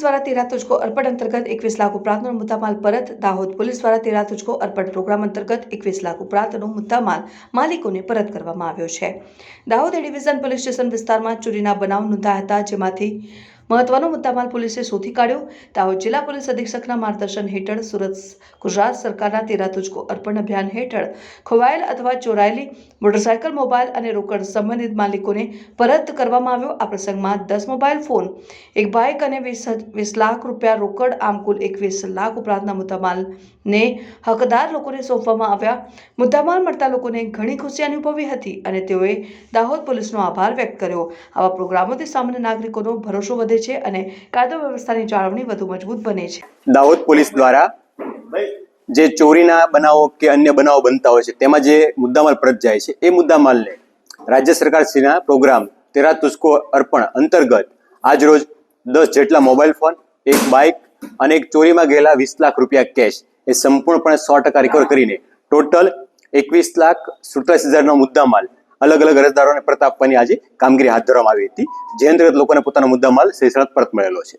Police દ્વારા તેરા તુજકો અર્પણ અંતર્ગત એકવીસ લાખ ઉપરાંતનો મુદ્દામાલ પરત. દાહોદ પોલીસ દ્વારા તેરા તુજકો અર્પણ પ્રોગ્રામ અંતર્ગત એકવીસ લાખ ઉપરાંતનો મુદ્દામાલ માલિકોને પરત કરવામાં આવ્યો છે. દાહોદ ડિવિઝન પોલીસ સ્ટેશન વિસ્તારમાં ચોરીના બનાવ નોંધાયા હતા, જેમાંથી મહત્વનો મુદ્દામાલ પોલીસે શોધી કાઢ્યો. દાહોદ જિલ્લા પોલીસ અધિક્ષકના માર્ગદર્શન હેઠળ સુરત ગુજરાત સરકારના તેરા તુજકો અર્પણ અભિયાન હેઠળ ખોવાયેલ અથવા ચોરાયેલી મોટરસાયકલ, મોબાઈલ અને રોકડ સંબંધિત માલિકોને પરત કરવામાં આવ્યો. આ પ્રસંગમાં દસ મોબાઈલ ફોન, એક બાઇક અને વીસ વીસ લાખ રૂપિયા રોકડ, આમ કુલ એકવીસ લાખ ઉપરાંતના મુદ્દામાલને હકદાર લોકોને સોંપવામાં આવ્યા. મુદ્દામાલ મળતા લોકોને ઘણી ખુશી અનુભવી હતી અને તેઓએ દાહોદ પોલીસનો આભાર વ્યક્ત કર્યો. આવા પ્રોગ્રામોથી સામાન્ય નાગરિકોનો ભરોસો વધે છે અને કાયદો વ્યવસ્થાની જાળવણી વધુ મજબૂત બને છે. દાહોદ પોલીસ દ્વારા જે ચોરીના બનાવો કે અન્ય બનાવો બનતા હોય છે તેમાં જે મુદ્દામાલ પરત જાય છે એ મુદ્દામાલને રાજ્ય સરકારશ્રીના પ્રોગ્રામ તેરા તુસ્કો અર્પણ અંતર્ગત આજરોજ દસ જેટલા મોબાઈલ ફોન એક બાઇક અને એક ચોરીમાં ગયેલા વીસ લાખ રૂપિયા કેશ એ સંપૂર્ણપણે સો ટકા રિકવર કરીને ટોટલ એકવીસ લાખ સુડતાલીસ હજારનો મુદ્દામાલ અલગ અલગ અરજદારોને પરત આપવાની આજે કામગીરી હાથ ધરવામાં આવી હતી. જે અંતર્ગત લોકોને પોતાનો મુદ્દામાલ સહેસળ પરત મળેલો છે.